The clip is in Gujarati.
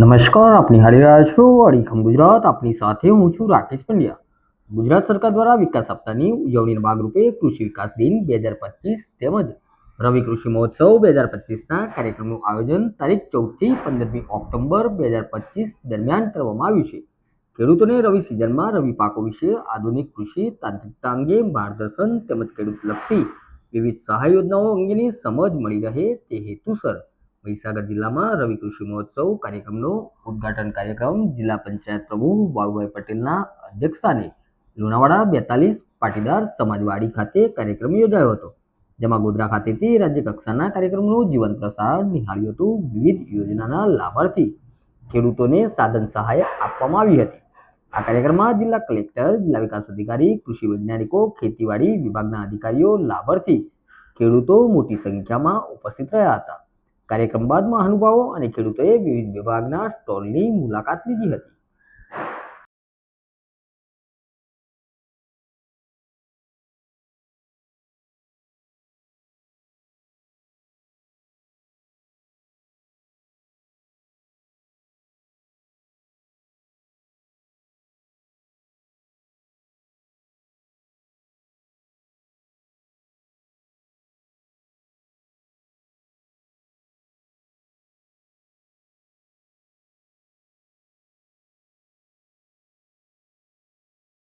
નમસ્કાર, આપની હારી રહ્યા છો અડીખમ ગુજરાત. આપની સાથે હું છું રાકેશ પંડ્યા. ગુજરાત સરકાર દ્વારા વિકાસ સપ્તાહની ઉજવણીના ભાગરૂપે કૃષિ વિકાસ દિન બે હજાર પચીસ તેમજ રવિ કૃષિ મહોત્સવ બે હજાર પચીસના કાર્યક્રમનું આયોજન તારીખ ચૌદથી પંદરમી ઓક્ટોબર બે હજાર પચીસ દરમિયાન કરવામાં આવ્યું છે. ખેડૂતોને રવિ સિઝનમાં રવિ પાકો વિશે આધુનિક કૃષિ, તાંત્રિકતા અંગે માર્ગદર્શન તેમજ ખેડૂતલક્ષી વિવિધ સહાય યોજનાઓ અંગેની સમજ મળી રહે તે હેતુસર મહીસાગર જિલ્લામાં રવિ કૃષિ મહોત્સવ કાર્યક્રમનો ઉદ્ઘાટન કાર્યક્રમ જિલ્લા પંચાયત પ્રમુખ બાબુભાઈ પટેલના અધ્યક્ષસ્થાને લુણાવાડા બેતાલીસ પાટીદાર સમાજવાડી ખાતે કાર્યક્રમ યોજાયો હતો. જેમાં ગોધરા ખાતેથી રાજ્ય કક્ષાના કાર્યક્રમનું જીવંત પ્રસારણ નિહાળ્યું હતું વિવિધ યોજનાના લાભાર્થી ખેડૂતોને સાધન સહાય આપવામાં આવી હતી. આ કાર્યક્રમમાં જિલ્લા કલેક્ટર, જિલ્લા વિકાસ અધિકારી, કૃષિ વૈજ્ઞાનિકો, ખેતીવાડી વિભાગના અધિકારીઓ, લાભાર્થી ખેડૂતો મોટી સંખ્યામાં ઉપસ્થિત રહ્યા હતા. કાર્યક્રમ બાદ મહાનુભાવો અને ખેડૂતોએ વિવિધ વિભાગના સ્ટોલની મુલાકાત લીધી હતી.